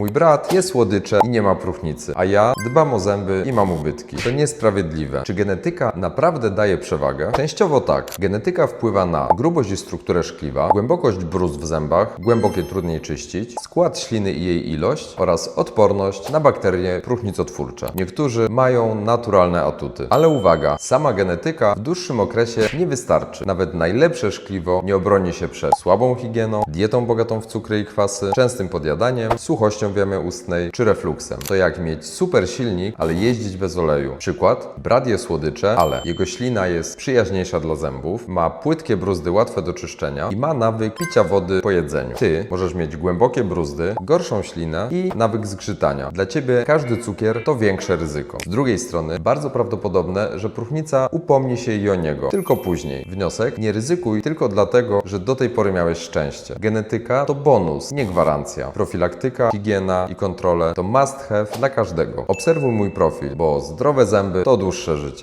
Mój brat je słodycze i nie ma próchnicy, a ja dbam o zęby i mam ubytki. To niesprawiedliwe. Czy genetyka naprawdę daje przewagę? Częściowo tak. Genetyka wpływa na grubość i strukturę szkliwa, głębokość bruz w zębach, głębokie trudniej czyścić, skład śliny i jej ilość oraz odporność na bakterie próchnicotwórcze. Niektórzy mają naturalne atuty. Ale uwaga, sama genetyka w dłuższym okresie nie wystarczy. Nawet najlepsze szkliwo nie obroni się przed słabą higieną, dietą bogatą w cukry i kwasy, częstym podjadaniem, suchością w jamie ustnej czy refluksem. To jak mieć super silnik, ale jeździć bez oleju. Przykład, brat je słodycze, ale jego ślina jest przyjaźniejsza dla zębów, ma płytkie bruzdy łatwe do czyszczenia i ma nawyk picia wody po jedzeniu. Ty możesz mieć głębokie bruzdy, gorszą ślinę i nawyk zgrzytania. Dla ciebie każdy cukier to większe ryzyko. Z drugiej strony, bardzo prawdopodobne, że próchnica upomni się i o niego, tylko później. Wniosek, nie ryzykuj tylko dlatego, że do tej pory miałeś szczęście. Genetyka to bonus, nie gwarancja. Profilaktyka, higiena i kontrole to must have dla każdego. Obserwuj mój profil, bo zdrowe zęby to dłuższe życie.